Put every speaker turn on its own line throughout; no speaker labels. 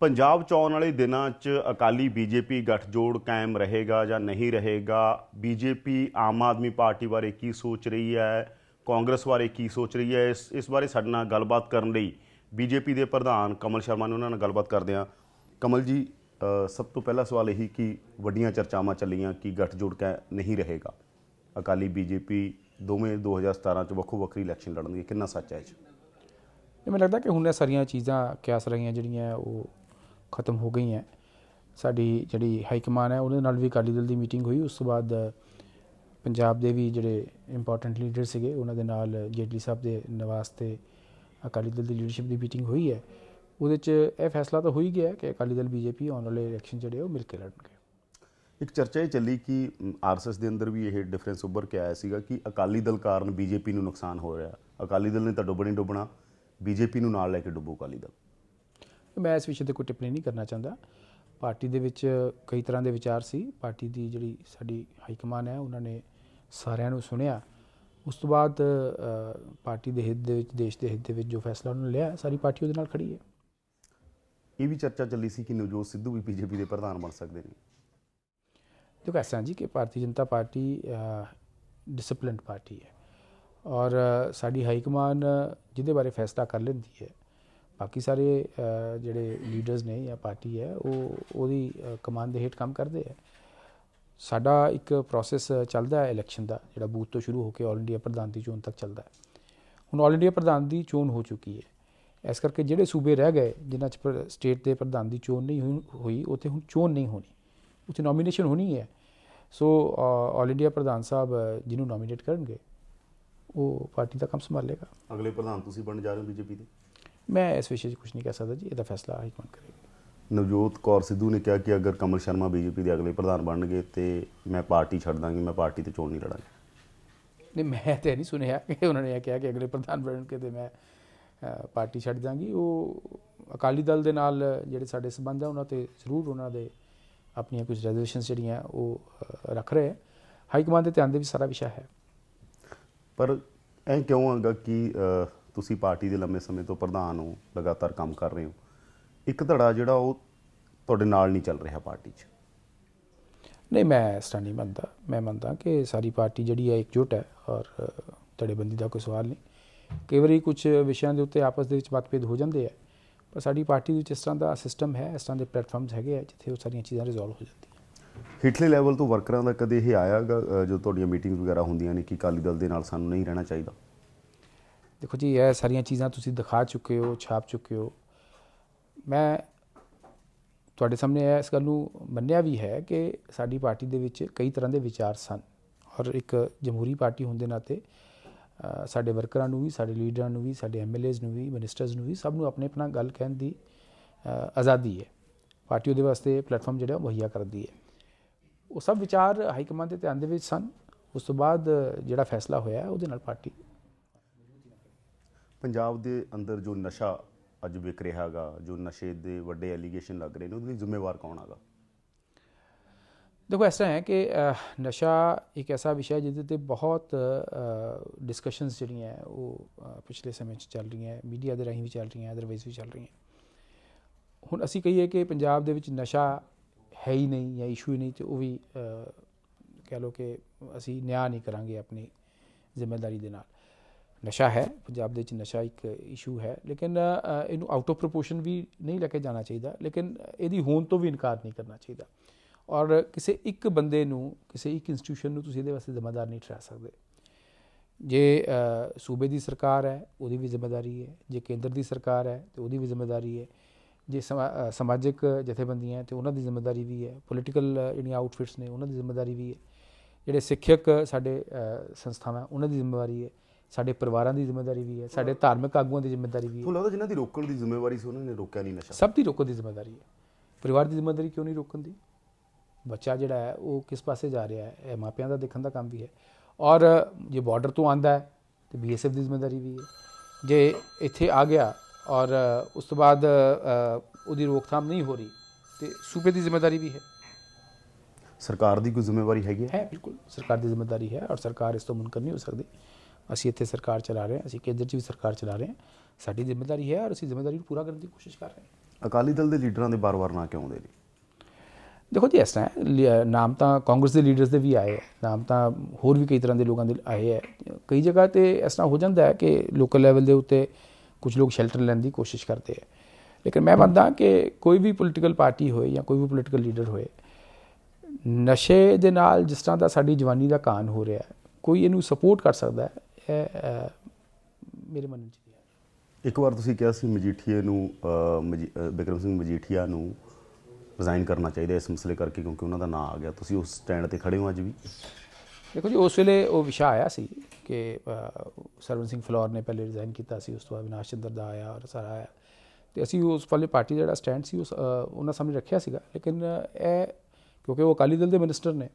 ਪੰਜਾਬ ਚ ਆਉਣ ਵਾਲੇ ਦਿਨਾਂ 'ਚ ਅਕਾਲੀ ਬੀਜੇਪੀ ਗੱਠਜੋੜ ਕਾਇਮ ਰਹੇਗਾ ਜਾਂ ਨਹੀਂ ਰਹੇਗਾ? ਬੀਜੇਪੀ ਆਮ ਆਦਮੀ ਪਾਰਟੀ ਬਾਰੇ ਕੀ ਸੋਚ ਰਹੀ ਹੈ? ਕਾਂਗਰਸ ਬਾਰੇ ਕੀ ਸੋਚ ਰਹੀ ਹੈ? ਇਸ ਇਸ ਬਾਰੇ ਸਾਡੇ ਨਾਲ ਗੱਲਬਾਤ ਕਰਨ ਲਈ ਬੀਜੇਪੀ ਦੇ ਪ੍ਰਧਾਨ ਕਮਲ ਸ਼ਰਮਾ ਨੇ ਉਹਨਾਂ ਨਾਲ ਗੱਲਬਾਤ ਕਰਦੇ ਹਾਂ। ਕਮਲ ਜੀ ਸਭ ਤੋਂ ਪਹਿਲਾ ਸਵਾਲ ਇਹੀ ਕਿ ਵੱਡੀਆਂ ਚਰਚਾਵਾਂ ਚੱਲੀਆਂ ਕਿ ਗੱਠਜੋੜ ਕਾ, ਨਹੀਂ ਰਹੇਗਾ। ਅਕਾਲੀ ਬੀਜੇਪੀ ਦੋਵੇਂ 2017 ਚ ਵੱਖੋ ਵੱਖਰੀ ਇਲੈਕਸ਼ਨ ਲੜਨਗੇ। ਕਿੰਨਾ ਸੱਚ ਹੈ ਇਹ
ਇਹ ਮੈਨੂੰ ਲੱਗਦਾ ਕਿ ਹੁਣ ਇਹ ਸਾਰੀਆਂ ਚੀਜ਼ਾਂ ਕਿਆਸ ਰਹੀਆਂ ਜਿਹੜੀਆਂ ਉਹ ਖਤਮ ਹੋ ਗਈ ਹੈ ਸਾਡੀ ਜਿਹੜੀ ਹਾਈ ਕਮਾਨ ਹੈ, ਉਹਦੇ ਨਾਲ ਵੀ ਅਕਾਲੀ ਦਲ ਦੀ ਮੀਟਿੰਗ ਹੋਈ। ਉਸ ਤੋਂ ਬਾਅਦ ਪੰਜਾਬ ਦੇ ਵੀ ਜਿਹੜੇ ਇੰਪੋਰਟੈਂਟ ਲੀਡਰ ਸੀਗੇ, ਉਹਨਾਂ ਦੇ ਨਾਲ ਜੇਟਲੀ ਸਾਹਿਬ ਦੇ ਨਿਵਾਸ ਤੇ ਅਕਾਲੀ ਦਲ ਦੀ ਲੀਡਰਸ਼ਿਪ ਦੀ ਮੀਟਿੰਗ ਹੋਈ ਹੈ। ਉਹਦੇ 'ਚ ਇਹ ਫੈਸਲਾ ਤਾਂ ਹੋ ਹੀ ਗਿਆ ਕਿ ਅਕਾਲੀ ਦਲ, ਬੀਜੇਪੀ ਆਉਣ ਵਾਲੇ ਇਲੈਕਸ਼ਨ ਜਿਹੜੇ ਉਹ ਮਿਲ ਕੇ ਲੜਨਗੇ।
ਇੱਕ ਚਰਚਾ ਇਹ ਚੱਲੀ ਕਿ ਆਰਐਸਐਸ ਦੇ ਅੰਦਰ ਵੀ ਇਹ ਡਿਫਰੈਂਸ ਉੱਭਰ ਕੇ ਆਇਆ ਸੀਗਾ ਕਿ ਅਕਾਲੀ ਦਲ ਕਾਰਨ ਬੀਜੇਪੀ ਨੂੰ ਨੁਕਸਾਨ ਹੋ ਰਿਹਾ। ਅਕਾਲੀ ਦਲ ਨੇ ਤਾਂ ਡੁੱਬਣੀ ਡੁੱਬਣਾ, ਬੀਜੇਪੀ ਨੂੰ ਨਾਲ ਲੈ ਕੇ ਡੁੱਬੋ ਅਕਾਲੀ ਦਲ।
ਮੈਂ ਇਸ ਵਿਸ਼ੇ ਤੇ ਕੋਈ ਟਿੱਪਣੀ ਨਹੀਂ ਕਰਨਾ ਚਾਹੁੰਦਾ। ਪਾਰਟੀ ਦੇ ਵਿੱਚ ਕਈ ਤਰ੍ਹਾਂ ਦੇ ਵਿਚਾਰ ਸੀ। ਪਾਰਟੀ ਦੀ ਜਿਹੜੀ ਸਾਡੀ ਹਾਈ ਕਮਾਨ ਹੈ ਉਹਨਾਂ ਨੇ ਸਾਰਿਆਂ ਨੂੰ ਸੁਣਿਆ। ਉਸ ਤੋਂ ਬਾਅਦ ਪਾਰਟੀ ਦੇ ਹਿੱਤ ਦੇ ਵਿੱਚ ਦੇਸ਼ ਦੇ ਹਿੱਤ ਦੇ ਵਿੱਚ ਜੋ ਫੈਸਲਾ ਉਹਨਾਂ ਨੇ ਲਿਆ ਸਾਰੀ ਪਾਰਟੀ ਉਹਦੇ ਨਾਲ ਖੜੀ ਹੈ।
ਇਹ ਵੀ ਚਰਚਾ ਚੱਲੀ ਸੀ ਕਿ ਨਵਜੋਤ ਸਿੱਧੂ ਵੀ ਬੀਜੇਪੀ ਦੇ ਪ੍ਰਧਾਨ ਬਣ ਸਕਦੇ ਨੇ।
ਦੇਖੋ ਐਸਾ ਜੀ ਕਿ Bharatiya Janata party disciplined party ਹੈ। ਔਰ ਸਾਡੀ ਹਾਈ ਕਮਾਨ ਜਿਹਦੇ ਬਾਰੇ ਫੈਸਲਾ ਕਰ ਲੈਂਦੀ ਹੈ ਬਾਕੀ ਸਾਰੇ ਜਿਹੜੇ ਲੀਡਰਸ ਨੇ ਜਾਂ ਪਾਰਟੀ ਹੈ, ਉਹ ਉਹਦੀ ਕਮਾਨ ਦੇ ਹੇਠ ਕੰਮ ਕਰਦੇ ਹੈ ਸਾਡਾ ਇੱਕ ਪ੍ਰੋਸੈਸ ਚੱਲਦਾ ਹੈ ਇਲੈਕਸ਼ਨ ਦਾ, ਜਿਹੜਾ ਬੂਥ ਤੋਂ ਸ਼ੁਰੂ ਹੋ ਕੇ ਆਲ ਇੰਡੀਆ ਪ੍ਰਧਾਨ ਦੀ ਚੋਣ ਤੱਕ ਚੱਲਦਾ ਹੈ। ਹੁਣ ਆਲ ਇੰਡੀਆ ਪ੍ਰਧਾਨ ਦੀ ਚੋਣ ਹੋ ਚੁੱਕੀ ਹੈ। ਇਸ ਕਰਕੇ ਜਿਹੜੇ ਸੂਬੇ ਰਹਿ ਗਏ, ਜਿਨ੍ਹਾਂ 'ਚ ਸਟੇਟ ਦੇ ਪ੍ਰਧਾਨ ਦੀ ਚੋਣ ਨਹੀਂ ਹੋਈ- ਉੱਥੇ ਹੁਣ ਚੋਣ ਨਹੀਂ ਹੋਣੀ। ਉੱਥੇ ਨੋਮੀਨੇਸ਼ਨ ਹੋਣੀ ਹੈ। ਸੋ ਆਲ ਇੰਡੀਆ ਪ੍ਰਧਾਨ ਸਾਹਿਬ, ਜਿਹਨੂੰ ਨੋਮੀਨੇਟ ਕਰਨਗੇ, ਉਹ ਪਾਰਟੀ ਦਾ ਕੰਮ ਸੰਭਾਲੇਗਾ।
ਅਗਲੇ ਪ੍ਰਧਾਨ ਤੁਸੀਂ ਬਣ ਜਾ ਰਹੇ ਹੋ ਬੀਜੇਪੀ ਦੇ?
ਮੈਂ ਇਸ ਵਿਸ਼ੇ 'ਚ ਕੁਝ ਨਹੀਂ ਕਹਿ ਸਕਦਾ ਜੀ ਇਹਦਾ ਫੈਸਲਾ ਹਾਈ ਕਮਾਂਡ ਕਰੇਗੀ
ਨਵਜੋਤ ਕੌਰ ਸਿੱਧੂ ਨੇ ਕਿਹਾ ਕਿ ਅਗਰ ਕਮਲ ਸ਼ਰਮਾ ਬੀਜੇਪੀ ਦੇ ਅਗਲੇ ਪ੍ਰਧਾਨ ਬਣਨਗੇ ਤੇ ਮੈਂ ਪਾਰਟੀ ਛੱਡ ਦਾਂਗੀ ਮੈਂ ਪਾਰਟੀ ਤੇ ਚੋਣ ਨਹੀਂ ਲੜਾਂਗੀ।
ਨਹੀਂ ਮੈਂ ਤੇ ਨਹੀਂ ਸੁਣਿਆ ਕਿ ਉਹਨਾਂ ਨੇ ਇਹ ਕਿਹਾ ਕਿ ਅਗਲੇ ਪ੍ਰਧਾਨ ਬਣ ਕੇ ਤੇ ਮੈਂ ਪਾਰਟੀ ਛੱਡ ਦਾਂਗੀ। ਉਹ ਅਕਾਲੀ ਦਲ ਦੇ ਨਾਲ ਜਿਹੜੇ ਸਾਡੇ ਸੰਬੰਧ ਆ ਉਹਨਾਂ ਤੇ ਜ਼ਰੂਰ ਉਹਨਾਂ ਦੇ ਆਪਣੀਆਂ ਕੁਝ ਰੈਜ਼ਰਵੇਸ਼ਨਸ ਜਿਹੜੀਆਂ ਉਹ ਰੱਖ ਰਹੇ ਹੈ ਹਾਈ ਕਮਾਂਡ ਦੇ ਧਿਆਨ ਦੇ ਵਿੱਚ ਸਾਰਾ ਵਿਸ਼ਾ ਹੈ।
ਪਰ ਐ ਕਿਉਂ ਹੈਗਾ ਕਿ ਤੁਸੀਂ ਪਾਰਟੀ ਦੇ ਲੰਮੇ ਸਮੇਂ ਤੋਂ ਪ੍ਰਧਾਨ ਹੋ ਲਗਾਤਾਰ ਕੰਮ ਕਰ ਰਹੇ ਹੋ ਇੱਕ ਧੜਾ ਜਿਹੜਾ ਉਹ ਤੁਹਾਡੇ ਨਾਲ ਨਹੀਂ ਚੱਲ ਰਿਹਾ ਪਾਰਟੀ 'ਚ।
ਨਹੀਂ ਮੈਂ ਇਸ ਤਰ੍ਹਾਂ ਨਹੀਂ ਮੰਨਦਾ। ਮੈਂ ਮੰਨਦਾ ਕਿ ਸਾਰੀ ਪਾਰਟੀ ਜਿਹੜੀ ਹੈ ਇਕਜੁੱਟ ਹੈ ਔਰ ਧੜੇਬੰਦੀ ਦਾ ਕੋਈ ਸਵਾਲ ਨਹੀਂ। ਕਈ ਵਾਰੀ ਕੁਝ ਵਿਸ਼ਿਆਂ ਦੇ ਉੱਤੇ ਆਪਸ ਦੇ ਵਿੱਚ ਮਤਭੇਦ ਹੋ ਜਾਂਦੇ ਆ ਪਰ ਸਾਡੀ ਪਾਰਟੀ ਵਿੱਚ ਇਸ ਤਰ੍ਹਾਂ ਦਾ ਸਿਸਟਮ ਹੈ ਇਸ ਤਰ੍ਹਾਂ ਦੇ ਪਲੇਟਫਾਰਮਸ ਹੈਗੇ ਆ ਜਿੱਥੇ ਉਹ ਸਾਰੀਆਂ ਚੀਜ਼ਾਂ ਰਿਜ਼ੋਲਵ ਹੋ ਜਾਂਦੀਆਂ।
ਹੇਠਲੇ ਲੈਵਲ ਤੋਂ ਵਰਕਰਾਂ ਦਾ ਕਦੇ ਇਹ ਆਇਆਗਾ ਜੋ ਤੁਹਾਡੀਆਂ ਮੀਟਿੰਗਸ ਵਗੈਰਾ ਹੁੰਦੀਆਂ ਨੇ ਕਿ ਅਕਾਲੀ ਦਲ ਦੇ ਨਾਲ ਸਾਨੂੰ ਨਹੀਂ ਰਹਿਣਾ ਚਾਹੀਦਾ?
ਦੇਖੋ ਜੀ, ਇਹ ਸਾਰੀਆਂ ਚੀਜ਼ਾਂ ਤੁਸੀਂ ਦਿਖਾ ਚੁੱਕੇ ਹੋ, ਛਾਪ ਚੁੱਕੇ ਹੋ। ਮੈਂ ਤੁਹਾਡੇ ਸਾਹਮਣੇ ਇਸ ਗੱਲ ਨੂੰ ਮੰਨਿਆ ਵੀ ਹੈ ਕਿ ਸਾਡੀ ਪਾਰਟੀ ਦੇ ਵਿੱਚ ਕਈ ਤਰ੍ਹਾਂ ਦੇ ਵਿਚਾਰ ਸਨ। ਔਰ ਇੱਕ ਜਮਹੂਰੀ ਪਾਰਟੀ ਹੋਣ ਦੇ ਨਾਤੇ ਸਾਡੇ ਵਰਕਰਾਂ ਨੂੰ ਵੀ, ਸਾਡੇ ਲੀਡਰਾਂ ਨੂੰ ਵੀ, ਸਾਡੇ ਐਮਐਲਏਜ਼ ਨੂੰ ਵੀ, ਮਿਨਿਸਟਰਸ ਨੂੰ ਵੀ, ਸਭ ਨੂੰ ਆਪਣੇ ਆਪਣਾ ਗੱਲ ਕਹਿਣ ਦੀ ਆਜ਼ਾਦੀ ਹੈ। ਪਾਰਟੀ ਉਹਦੇ ਵਾਸਤੇ ਪਲੇਟਫਾਰਮ ਜਿਹੜਾ ਉਹ ਮੁਹੱਈਆ ਕਰਦੀ ਹੈ। ਉਹ ਸਭ ਵਿਚਾਰ ਹਾਈ ਕਮਾਂਡ ਦੇ ਧਿਆਨ ਦੇ ਵਿੱਚ ਸਨ। ਉਸ ਤੋਂ ਬਾਅਦ ਜਿਹੜਾ ਫੈਸਲਾ ਹੋਇਆ, ਉਹਦੇ ਨਾਲ ਪਾਰਟੀ
ਪੰਜਾਬ ਦੇ ਅੰਦਰ ਜੋ ਨਸ਼ਾ ਅੱਜ ਵਿਕ ਰਿਹਾ ਹੈਗਾ, ਜੋ ਨਸ਼ੇ ਦੇ ਵੱਡੇ ਐਲੀਗੇਸ਼ਨ ਲੱਗ ਰਹੇ ਨੇ, ਉਹਦੇ ਲਈ ਜ਼ਿੰਮੇਵਾਰ ਕੌਣ ਹੈਗਾ?
ਦੇਖੋ, ਇਸ ਤਰ੍ਹਾਂ ਹੈ ਕਿ ਨਸ਼ਾ ਇੱਕ ਐਸਾ ਵਿਸ਼ਾ ਹੈ ਜਿਹਦੇ ਤੇ ਬਹੁਤ ਡਿਸਕਸ਼ਨਸ ਜਿਹੜੀਆਂ ਉਹ ਪਿਛਲੇ ਸਮੇਂ 'ਚ ਚੱਲ ਰਹੀਆਂ ਮੀਡੀਆ ਦੇ ਰਾਹੀਂ ਵੀ ਚੱਲ ਰਹੀਆਂ ਅਦਰਵਾਈਜ਼ ਵੀ ਚੱਲ ਰਹੀਆਂ ਹੁਣ ਅਸੀਂ ਕਹੀਏ ਕਿ ਪੰਜਾਬ ਦੇ ਵਿੱਚ ਨਸ਼ਾ ਹੈ ਹੀ ਨਹੀਂ ਜਾਂ ਇਸ਼ੂ ਹੀ ਨਹੀਂ, ਤੇ ਉਹ ਵੀ ਕਹਿ ਲਓ ਕਿ ਅਸੀਂ ਨਿਆਂ ਨਹੀਂ ਕਰਾਂਗੇ ਆਪਣੀ ਜ਼ਿੰਮੇਵਾਰੀ ਦੇ ਨਾਲ। ਨਸ਼ਾ ਹੈ, ਪੰਜਾਬ ਦੇ ਵਿੱਚ ਨਸ਼ਾ ਇੱਕ ਇਸ਼ੂ ਹੈ, ਲੇਕਿਨ ਇਹਨੂੰ ਆਊਟ ਆਫ ਪ੍ਰੋਪੋਰਸ਼ਨ ਵੀ ਨਹੀਂ ਲੈ ਕੇ ਜਾਣਾ ਚਾਹੀਦਾ, ਲੇਕਿਨ ਇਹਦੀ ਹੋਣ ਤੋਂ ਵੀ ਇਨਕਾਰ ਨਹੀਂ ਕਰਨਾ ਚਾਹੀਦਾ। ਔਰ ਕਿਸੇ ਇੱਕ ਬੰਦੇ ਨੂੰ, ਕਿਸੇ ਇੱਕ ਇੰਸਟੀਟਿਊਸ਼ਨ ਨੂੰ ਤੁਸੀਂ ਇਹਦੇ ਵਾਸਤੇ ਜ਼ਿੰਮੇਦਾਰ ਨਹੀਂ ਠਹਿਰਾ ਸਕਦੇ। ਜੇ ਸੂਬੇ ਦੀ ਸਰਕਾਰ ਹੈ, ਉਹਦੀ ਵੀ ਜ਼ਿੰਮੇਵਾਰੀ ਹੈ, ਜੇ ਕੇਂਦਰ ਦੀ ਸਰਕਾਰ ਹੈ, ਤੇ ਉਹਦੀ ਵੀ ਜ਼ਿੰਮੇਵਾਰੀ ਹੈ। ਜੇ ਸਮਾ- ਸਮਾਜਿਕ ਜਥੇਬੰਦੀਆਂ ਤੇ ਉਹਨਾਂ ਦੀ ਜ਼ਿੰਮੇਵਾਰੀ ਵੀ ਹੈ। ਪੋਲੀਟੀਕਲ ਜਿਹੜੀਆਂ ਆਊਟਫਿਟਸ ਨੇ, ਉਹਨਾਂ ਦੀ ਜ਼ਿੰਮੇਵਾਰੀ ਵੀ ਹੈ। ਜਿਹੜੇ ਸਿੱਖਿਅਕ ਸਾਡੇ ਸੰਸਥਾਵਾਂ, ਉਹਨਾਂ ਦੀ ਜ਼ਿੰਮੇਵਾਰੀ ਹੈ। ਸਾਡੇ ਪਰਿਵਾਰਾਂ ਦੀ ਜ਼ਿੰਮੇਵਾਰੀ ਵੀ ਹੈ ਸਾਡੇ ਧਾਰਮਿਕ ਆਗੂਆਂ ਦੀ ਜ਼ਿੰਮੇਵਾਰੀ ਵੀ ਹੈ।
ਤੁਹਾਨੂੰ ਲੱਗਦਾ ਜਿਨ੍ਹਾਂ ਦੀ ਰੋਕਣ ਦੀ ਜ਼ਿੰਮੇਵਾਰੀ ਸੀ ਉਹਨਾਂ ਨੇ ਰੋਕਿਆ ਨਹੀਂ ਨਸ਼ਾ?
ਸਭ ਦੀ ਰੋਕਣ ਦੀ ਜ਼ਿੰਮੇਵਾਰੀ ਹੈ। ਪਰਿਵਾਰ ਦੀ ਜ਼ਿੰਮੇਵਾਰੀ ਕਿਉਂ ਨਹੀਂ ਰੋਕਣ ਦੀ? ਬੱਚਾ ਜਿਹੜਾ ਹੈ ਉਹ ਕਿਸ ਪਾਸੇ ਜਾ ਰਿਹਾ ਹੈ? ਇਹ ਮਾਪਿਆਂ ਦਾ ਦੇਖਣ ਦਾ ਕੰਮ ਵੀ ਹੈ। ਔਰ ਜੇ ਬਾਰਡਰ ਤੋਂ ਆਂਦਾ ਹੈ ਤੇ ਬੀਐਸਐਫ ਦੀ ਜ਼ਿੰਮੇਵਾਰੀ ਵੀ ਹੈ। ਜੇ ਇੱਥੇ ਆ ਗਿਆ ਔਰ ਉਸ ਤੋਂ ਬਾਅਦ ਉਹਦੀ ਰੋਕਥਾਮ ਨਹੀਂ ਹੋ ਰਹੀ ਤੇ ਸੂਬੇ ਦੀ ਜ਼ਿੰਮੇਵਾਰੀ ਵੀ ਹੈ।
ਸਰਕਾਰ ਦੀ ਕੋਈ ਜ਼ਿੰਮੇਵਾਰੀ ਹੈਗੀ ਹੈ
ਬਿਲਕੁਲ। ਸਰਕਾਰ ਦੀ ਜ਼ਿੰਮੇਵਾਰੀ ਹੈ ਔਰ ਸਰਕਾਰ ਇਸ ਤੋਂ ਮੁਨਕਰ ਨਹੀਂ ਹੋ ਸਕਦੀ। ਅਸੀਂ ਇੱਥੇ ਸਰਕਾਰ ਚਲਾ ਰਹੇ ਹਾਂ ਅਸੀਂ ਕੇਂਦਰ 'ਚ ਵੀ ਸਰਕਾਰ ਚਲਾ ਰਹੇ ਹਾਂ। ਸਾਡੀ ਜ਼ਿੰਮੇਵਾਰੀ ਹੈ ਔਰ ਅਸੀਂ ਜ਼ਿੰਮੇਵਾਰੀ ਨੂੰ ਪੂਰਾ ਕਰਨ ਦੀ ਕੋਸ਼ਿਸ਼ ਕਰ ਰਹੇ ਹਾਂ।
ਅਕਾਲੀ ਦਲ ਦੇ ਲੀਡਰਾਂ ਦੇ ਬਾਰ-ਬਾਰ ਨਾਂ ਕਿਉਂ ਆਉਂਦੇ ਨੇ?
ਦੇਖੋ ਜੀ ਇਸ ਤਰ੍ਹਾਂ ਨਾਮ ਤਾਂ ਕਾਂਗਰਸ ਦੇ ਲੀਡਰਸ ਦੇ ਵੀ ਆਏ ਹੈ ਨਾਮ ਤਾਂ ਹੋਰ ਵੀ ਕਈ ਤਰ੍ਹਾਂ ਦੇ ਲੋਕਾਂ ਦੇ ਆਏ ਹੈ। ਕਈ ਜਗ੍ਹਾ ਤੇ ਇਸ ਤਰ੍ਹਾਂ ਹੋ ਜਾਂਦਾ ਹੈ ਕਿ ਲੋਕਲ ਲੈਵਲ ਦੇ ਉੱਤੇ ਕੁਝ ਲੋਕ ਸ਼ੈਲਟਰ ਲੈਣ ਦੀ ਕੋਸ਼ਿਸ਼ ਕਰਦੇ ਹੈ। ਲੇਕਿਨ ਮੈਂ ਮੰਨਦਾ ਕਿ ਕੋਈ ਵੀ ਪੋਲੀਟੀਕਲ ਪਾਰਟੀ ਹੋਏ ਜਾਂ ਕੋਈ ਵੀ ਪੋਲੀਟੀਕਲ ਲੀਡਰ ਹੋਏ ਨਸ਼ੇ ਦੇ ਨਾਲ ਜਿਸ ਤਰ੍ਹਾਂ ਦਾ ਸਾਡੀ ਜਵਾਨੀ ਦਾ ਕਾਨ ਹੋ ਰਿਹਾ ਹੈ ਕੋਈ ਇਹਨੂੰ ਸਪੋਰਟ ਕਰ ਸਕਦਾ ਹੈ ਅਹ, ਮੇਰੇ ਮਨ ਨਹੀਂ ਹੈ।
ਇੱਕ ਵਾਰ ਤੁਸੀਂ ਕਿਹਾ ਸੀ ਮਜੀਠੀਏ ਨੂੰ ਬਿਕਰਮ ਸਿੰਘ ਮਜੀਠੀਆ ਨੂੰ ਰਿਜ਼ਾਈਨ ਕਰਨਾ ਚਾਹੀਦਾ ਇਸ ਮਸਲੇ ਕਰਕੇ ਕਿਉਂਕਿ ਉਹਨਾਂ ਦਾ ਨਾਂ ਆ ਗਿਆ। ਤੁਸੀਂ ਉਸ ਸਟੈਂਡ ਤੇ ਖੜੇ ਹੋ ਅੱਜ ਵੀ?
ਦੇਖੋ ਜੀ ਉਸ ਵੇਲੇ ਉਹ ਵਿਸ਼ਾ ਆਇਆ ਸੀ ਕਿ ਸਰਵਨ ਸਿੰਘ ਫਲੋਰ ਨੇ ਪਹਿਲੇ ਰਿਜ਼ਾਈਨ ਕੀਤਾ ਸੀ ਉਸ ਤੋਂ ਬਾਅਦ ਵਿਨਾਸ਼ ਚੰਦਰ ਦਾ ਆਇਆ ਔਰ ਸਾਰਾ ਆਇਆ। ਤੇ ਅਸੀਂ ਉਸ ਵਾਲੇ ਪਾਰਟੀ ਦਾ ਜਿਹੜਾ ਸਟੈਂਡ ਸੀ ਉਸ ਉਹਨਾਂ ਸਾਹਮਣੇ ਰੱਖਿਆ ਸੀਗਾ। ਲੇਕਿਨ ਇਹ ਕਿਉਂਕਿ ਉਹ ਅਕਾਲੀ ਦਲ ਦੇ ਮਿਨਿਸਟਰ ਨੇ।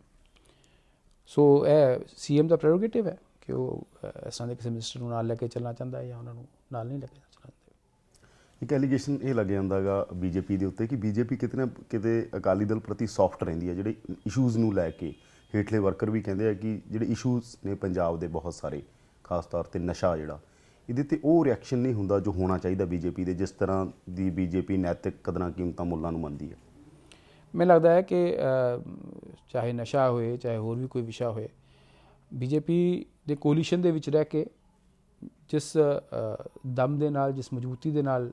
ਸੋ ਇਹ ਸੀਐਮ ਦਾ ਪ੍ਰੈਰੋਗੇਟਿਵ ਹੈ। ਕਿ ਉਹ ਇਸ ਤਰ੍ਹਾਂ ਦੇ ਕਿਸੇ ਮਿਨਿਸਟਰ ਨੂੰ ਨਾਲ ਲੈ ਕੇ ਚੱਲਣਾ ਚਾਹੁੰਦਾ ਹੈ ਜਾਂ ਉਹਨਾਂ ਨੂੰ ਨਾਲ ਨਹੀਂ ਲੈ ਕੇ ਚੱਲਣਾ ਚਾਹੁੰਦਾ?
ਇੱਕ ਐਲੀਗੇਸ਼ਨ ਇਹ ਲੱਗ ਜਾਂਦਾਗਾ ਬੀਜੇਪੀ ਦੇ ਉੱਤੇ ਕਿ ਬੀਜੇਪੀ ਕਿਤੇ ਨਾ ਕਿਤੇ ਅਕਾਲੀ ਦਲ ਪ੍ਰਤੀ ਸੌਫਟ ਰਹਿੰਦੀ ਹੈ ਜਿਹੜੇ ਇਸ਼ੂਜ਼ ਨੂੰ ਲੈ ਕੇ। ਹੇਠਲੇ ਵਰਕਰ ਵੀ ਕਹਿੰਦੇ ਆ ਕਿ ਜਿਹੜੇ ਇਸ਼ੂਜ਼ ਨੇ ਪੰਜਾਬ ਦੇ ਬਹੁਤ ਸਾਰੇ ਖਾਸ ਤੌਰ ਤੇ ਨਸ਼ਾ ਜਿਹੜਾ ਇਹਦੇ ਤੇ ਉਹ ਰਿਐਕਸ਼ਨ ਨਹੀਂ ਹੁੰਦਾ ਜੋ ਹੋਣਾ ਚਾਹੀਦਾ ਬੀਜੇਪੀ ਦੇ ਜਿਸ ਤਰ੍ਹਾਂ ਦੀ ਬੀਜੇਪੀ ਨੈਤਿਕ ਕਦਰਾਂ ਕੀਮਤਾਂ ਮੁੱਲਾਂ ਨੂੰ ਮੰਨਦੀ ਹੈ।
ਮੈਨੂੰ ਲੱਗਦਾ ਹੈ ਕਿ ਚਾਹੇ ਨਸ਼ਾ ਹੋਏ ਚਾਹੇ ਹੋਰ ਵੀ ਕੋਈ ਵਿਸ਼ਾ ਹੋਏ ਬੀਜੇਪੀ ਦੇ ਕੋਲੀਸ਼ਨ ਦੇ ਵਿੱਚ ਰਹਿ ਕੇ ਜਿਸ ਦਮ ਦੇ ਨਾਲ, ਜਿਸ ਮਜ਼ਬੂਤੀ ਦੇ ਨਾਲ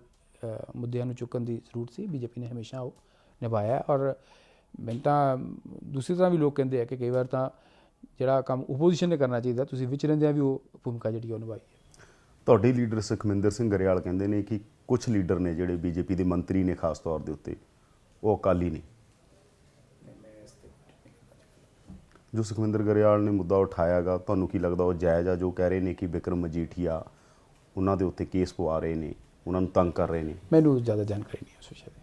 ਮੁੱਦਿਆਂ ਨੂੰ ਚੁੱਕਣ ਦੀ ਜ਼ਰੂਰਤ ਸੀ, ਬੀਜੇਪੀ ਨੇ ਹਮੇਸ਼ਾ ਉਹ ਨਿਭਾਇਆ। ਔਰ ਮੈਨੂੰ ਤਾਂ, ਦੂਸਰੀ ਤਰ੍ਹਾਂ ਵੀ ਲੋਕ ਕਹਿੰਦੇ ਆ ਕਿ ਕਈ ਵਾਰ ਤਾਂ ਜਿਹੜਾ ਕੰਮ ਓਪੋਜ਼ੀਸ਼ਨ ਨੇ ਕਰਨਾ ਚਾਹੀਦਾ, ਤੁਸੀਂ ਵਿੱਚ ਰਹਿੰਦਿਆਂ ਵੀ ਉਹ ਭੂਮਿਕਾ ਜਿਹੜੀ ਆ ਉਹ ਨਿਭਾਈ ਹੈ
ਤੁਹਾਡੇ ਲੀਡਰ ਸੁਖਮਿੰਦਰ ਸਿੰਘ ਗਰੇਵਾਲ ਕਹਿੰਦੇ ਨੇ ਕਿ ਕੁਝ ਲੀਡਰ ਨੇ ਜਿਹੜੇ ਬੀਜੇਪੀ ਦੇ ਮੰਤਰੀ ਨੇ ਖਾਸ ਤੌਰ ਦੇ ਉੱਤੇ, ਉਹ ਅਕਾਲੀ ਨੇ। ਜੋ ਸੁਖਮਿੰਦਰ ਗਰੇਵਾਲ ਨੇ ਮੁੱਦਾ ਉਠਾਇਆਗਾ ਤੁਹਾਨੂੰ ਕੀ ਲੱਗਦਾ ਉਹ ਜਾਇਜ਼ ਆ? ਜੋ ਕਹਿ ਰਹੇ ਨੇ ਕਿ ਬਿਕਰਮ ਮਜੀਠੀਆ ਉਹਨਾਂ ਦੇ ਉੱਤੇ ਕੇਸ ਪਵਾ ਰਹੇ ਨੇ ਉਹਨਾਂ ਨੂੰ ਤੰਗ ਕਰ ਰਹੇ ਨੇ।
ਮੈਨੂੰ ਜ਼ਿਆਦਾ ਜਾਣਕਾਰੀ ਨਹੀਂ ਉਸ ਵਿਸ਼ੇ ਦੀ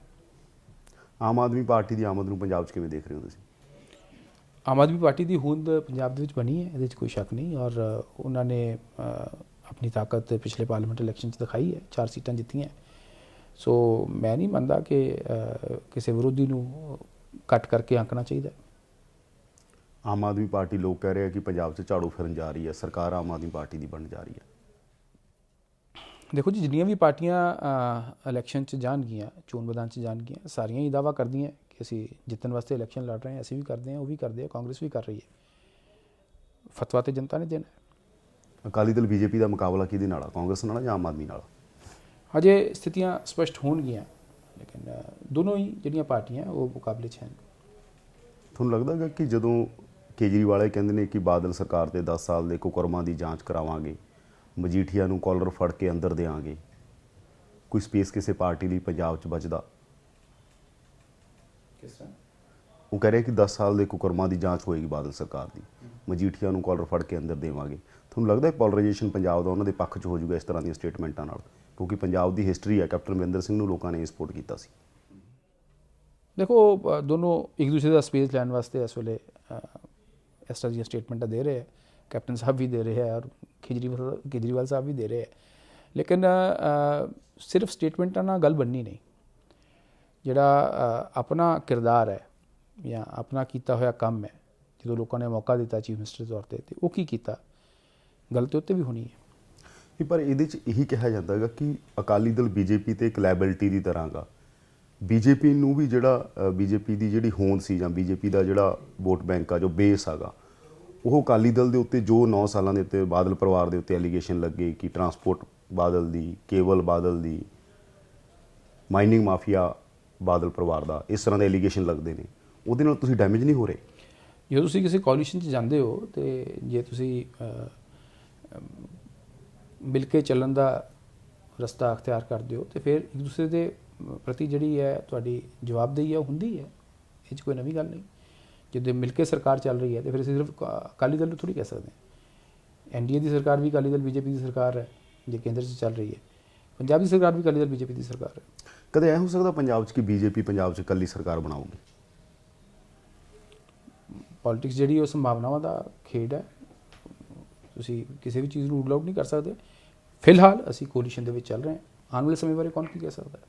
ਆਮ ਆਦਮੀ ਪਾਰਟੀ ਦੀ ਆਮਦ ਨੂੰ ਪੰਜਾਬ 'ਚ ਕਿਵੇਂ ਦੇਖ ਰਹੇ ਹੋ ਤੁਸੀਂ?
ਆਮ ਆਦਮੀ ਪਾਰਟੀ ਦੀ ਹੋਂਦ ਪੰਜਾਬ ਦੇ ਵਿੱਚ ਬਣੀ ਹੈ ਇਹਦੇ ਵਿੱਚ ਕੋਈ ਸ਼ੱਕ ਨਹੀਂ ਔਰ ਉਹਨਾਂ ਨੇ ਆਪਣੀ ਤਾਕਤ ਪਿਛਲੇ ਪਾਰਲੀਮੈਂਟ ਇਲੈਕਸ਼ਨ 'ਚ ਦਿਖਾਈ ਹੈ ਚਾਰ ਸੀਟਾਂ ਜਿੱਤੀਆਂ ਸੋ ਮੈਂ ਨਹੀਂ ਮੰਨਦਾ ਕਿ ਕਿਸੇ ਵਿਰੋਧੀ ਨੂੰ ਕੱਟ ਕਰਕੇ ਆਂਕਣਾ ਚਾਹੀਦਾ
ਆਮ ਆਦਮੀ ਪਾਰਟੀ ਲੋਕ ਕਹਿ ਰਹੇ ਆ ਕਿ ਪੰਜਾਬ 'ਚ ਝਾੜੂ ਫਿਰਨ ਜਾ ਰਹੀ ਹੈ ਸਰਕਾਰ ਆਮ ਆਦਮੀ ਪਾਰਟੀ ਦੀ ਬਣ ਜਾ ਰਹੀ ਹੈ।
ਦੇਖੋ ਜੀ ਜਿੰਨੀਆਂ ਵੀ ਪਾਰਟੀਆਂ ਇਲੈਕਸ਼ਨ 'ਚ ਜਾਣਗੀਆਂ ਚੋਣ ਮੈਦਾਨ 'ਚ ਜਾਣਗੀਆਂ ਸਾਰੀਆਂ ਹੀ ਦਾਵਾ ਕਰਦੀਆਂ ਕਿ ਅਸੀਂ ਜਿੱਤਣ ਵਾਸਤੇ ਇਲੈਕਸ਼ਨ ਲੜ ਰਹੇ ਹਾਂ ਅਸੀਂ ਵੀ ਕਰਦੇ ਹਾਂ ਉਹ ਵੀ ਕਰਦੇ ਆ ਕਾਂਗਰਸ ਵੀ ਕਰ ਰਹੀ ਹੈ। ਫਤਵਾ ਤੇ ਜਨਤਾ ਨੇ ਦੇਣਾ।
ਅਕਾਲੀ ਦਲ ਬੀਜੇਪੀ ਦਾ ਮੁਕਾਬਲਾ ਕਿਹਦੇ ਨਾਲ ਆ? ਕਾਂਗਰਸ ਨਾਲ ਜਾਂ ਆਮ ਆਦਮੀ ਨਾਲ?
ਹਜੇ ਸਥਿਤੀਆਂ ਸਪਸ਼ਟ ਹੋਣਗੀਆਂ ਲੇਕਿਨ ਦੋਨੋਂ ਹੀ ਜਿਹੜੀਆਂ ਪਾਰਟੀਆਂ ਉਹ ਮੁਕਾਬਲੇ 'ਚ ਹਨ।
ਤੁਹਾਨੂੰ ਲੱਗਦਾ ਕਿ ਜਦੋਂ ਕੇਜਰੀਵਾਲ ਇਹ ਕਹਿੰਦੇ ਨੇ ਕਿ ਬਾਦਲ ਸਰਕਾਰ ਦੇ 10 ਸਾਲ ਦੇ ਕੁਕਰਮਾਂ ਦੀ ਜਾਂਚ ਕਰਾਵਾਂਗੇ ਮਜੀਠੀਆ ਨੂੰ ਕਾਲਰ ਫੜ ਕੇ ਅੰਦਰ ਦੇਵਾਂਗੇ ਕੋਈ ਸਪੇਸ ਕਿਸੇ ਪਾਰਟੀ ਲਈ ਪੰਜਾਬ 'ਚ ਬਚਦਾ?
ਕਿਸ ਤਰ੍ਹਾਂ?
ਉਹ ਕਹਿ ਰਿਹਾ ਕਿ 10 ਸਾਲ ਦੇ ਕੁਕਰਮਾਂ ਦੀ ਜਾਂਚ ਹੋਏਗੀ ਬਾਦਲ ਸਰਕਾਰ ਦੀ। ਮਜੀਠੀਆ ਨੂੰ ਕਾਲਰ ਫੜ ਕੇ ਅੰਦਰ ਦੇਵਾਂਗੇ। ਤੁਹਾਨੂੰ ਲੱਗਦਾ ਹੈ ਪੋਲਰਾਈਜੇਸ਼ਨ ਪੰਜਾਬ ਦਾ ਉਹਨਾਂ ਦੇ ਪੱਖ 'ਚ ਹੋ ਜਾਊਗਾ ਇਸ ਤਰ੍ਹਾਂ ਦੀਆਂ ਸਟੇਟਮੈਂਟਾਂ ਨਾਲ? ਕਿਉਂਕਿ ਪੰਜਾਬ ਦੀ ਹਿਸਟਰੀ ਹੈ ਕੈਪਟਨ ਅਮਰਿੰਦਰ ਸਿੰਘ ਨੂੰ ਲੋਕਾਂ ਨੇ ਸਪੋਰਟ ਕੀਤਾ ਸੀ।
ਦੇਖੋ ਦੋਨੋਂ ਇੱਕ ਦੂਸਰੇ ਦਾ ਸਪੇਸ ਲੈਣ ਵਾਸਤੇ ਇਸ ਵੇਲੇ ਇਸ ਤਰ੍ਹਾਂ ਦੀਆਂ ਸਟੇਟਮੈਂਟਾਂ ਦੇ ਰਹੇ ਹੈ ਕੈਪਟਨ ਸਾਹਿਬ ਵੀ ਦੇ ਰਹੇ ਹੈ ਔਰ ਕੇਜਰੀਵਾਲ ਕੇਜਰੀਵਾਲ ਸਾਹਿਬ ਵੀ ਦੇ ਰਹੇ ਹੈ ਲੇਕਿਨ ਸਿਰਫ ਸਟੇਟਮੈਂਟਾਂ ਨਾਲ ਗੱਲ ਬਣਨੀ ਨਹੀਂ। ਜਿਹੜਾ ਆਪਣਾ ਕਿਰਦਾਰ ਹੈ ਜਾਂ ਆਪਣਾ ਕੀਤਾ ਹੋਇਆ ਕੰਮ ਹੈ ਜਦੋਂ ਲੋਕਾਂ ਨੇ ਮੌਕਾ ਦਿੱਤਾ ਚੀਫ ਮਿਨਿਸਟਰ ਦੇ ਤੌਰ ਤੇ ਤੇ ਉਹ ਕੀ ਕੀਤਾ? ਗੱਲ ਤੇ ਉੱਤੇ ਵੀ ਹੋਣੀ ਹੈ।
ਨਹੀਂ, ਪਰ ਇਹਦੇ 'ਚ ਇਹੀ ਕਿਹਾ ਜਾਂਦਾ ਹੈਗਾ ਕਿ ਅਕਾਲੀ ਦਲ ਬੀਜੇਪੀ ਤੇ ਇੱਕ ਲਾਇਬਿਲਿਟੀ ਦੀ ਤਰ੍ਹਾਂਗਾ ਬੀਜੇਪੀ ਨੂੰ ਵੀ ਜਿਹੜਾ ਬੀਜੇਪੀ ਦੀ ਜਿਹੜੀ ਹੋਂਦ ਸੀ ਜਾਂ ਬੀਜੇਪੀ ਦਾ ਜਿਹੜਾ ਵੋਟ ਬੈਂਕ ਆ ਜੋ ਬੇਸ ਹੈਗਾ ਉਹ ਅਕਾਲੀ ਦਲ ਦੇ ਉੱਤੇ ਜੋ 9 ਸਾਲਾਂ ਦੇ ਉੱਤੇ ਬਾਦਲ ਪਰਿਵਾਰ ਦੇ ਉੱਤੇ ਐਲੀਗੇਸ਼ਨ ਲੱਗੇ ਕਿ ਟਰਾਂਸਪੋਰਟ ਬਾਦਲ ਦੀ ਕੇਵਲ ਬਾਦਲ ਦੀ ਮਾਈਨਿੰਗ ਮਾਫੀਆ ਬਾਦਲ ਪਰਿਵਾਰ ਦਾ, ਇਸ ਤਰ੍ਹਾਂ ਦੇ ਐਲੀਗੇਸ਼ਨ ਲੱਗਦੇ ਨੇ। ਉਹਦੇ ਨਾਲ ਤੁਸੀਂ ਡੈਮੇਜ ਨਹੀਂ ਹੋ ਰਹੇ?
ਜੇ ਤੁਸੀਂ ਕਿਸੇ ਕੋਲੀਸ਼ਨ 'ਚ ਜਾਂਦੇ ਹੋ ਤੇ ਜੇ ਤੁਸੀਂ ਮਿਲ ਕੇ ਚੱਲਣ ਦਾ ਰਸਤਾ ਅਖਤਿਆਰ ਕਰਦੇ ਹੋ, ਤੇ ਫਿਰ ਇੱਕ ਦੂਸਰੇ ਦੇ ਪ੍ਰਤੀ ਜਿਹੜੀ ਹੈ ਤੁਹਾਡੀ ਜਵਾਬਦੇਹੀ ਹੈ, ਉਹ ਹੁੰਦੀ ਹੈ? ਇਹ 'ਚ ਕੋਈ ਨਵੀਂ ਗੱਲ ਨਹੀਂ। ਜਦੋਂ ਮਿਲ ਕੇ ਸਰਕਾਰ ਚੱਲ ਰਹੀ ਹੈ ਤੇ ਫਿਰ ਅਸੀਂ ਸਿਰਫ ਅਕਾ- ਅਕਾਲੀ ਦਲ ਨੂੰ ਥੋੜੀ ਕਹਿ ਸਕਦੇ ਹਾਂ। ਐਨਡੀਏ ਦੀ ਸਰਕਾਰ ਵੀ ਅਕਾਲੀ ਦਲ ਬੀਜੇਪੀ ਦੀ ਸਰਕਾਰ ਹੈ ਜੇ ਕੇਂਦਰ 'ਚ ਚੱਲ ਰਹੀ ਹੈ। ਪੰਜਾਬ ਦੀ ਸਰਕਾਰ ਵੀ ਅਕਾਲੀ ਦਲ ਬੀਜੇਪੀ ਦੀ ਸਰਕਾਰ ਹੈ।
ਕਦੇ ਐ ਹੋ ਸਕਦਾ ਪੰਜਾਬ 'ਚ ਕਿ ਬੀਜੇਪੀ ਪੰਜਾਬ 'ਚ ਇਕੱਲੀ ਸਰਕਾਰ ਬਣਾਊਗੀ?
ਪੋਲਿਟਿਕਸ ਜਿਹੜੀ ਉਹ ਸੰਭਾਵਨਾਵਾਂ ਦਾ ਖੇਡ ਹੈ। ਤੁਸੀਂ ਕਿਸੇ ਵੀ ਚੀਜ਼ ਨੂੰ ਰੂਲ ਆਊਟ ਨਹੀਂ ਕਰ ਸਕਦੇ। ਫਿਲਹਾਲ ਅਸੀਂ ਕੋਲੀਸ਼ਨ ਦੇ ਵਿੱਚ ਚੱਲ ਰਹੇ ਹਾਂ। ਆਉਣ ਵਾਲੇ ਸਮੇਂ ਬਾਰੇ ਕੌਣ ਕੀ ਕਹਿ ਸਕਦਾ ਹੈ?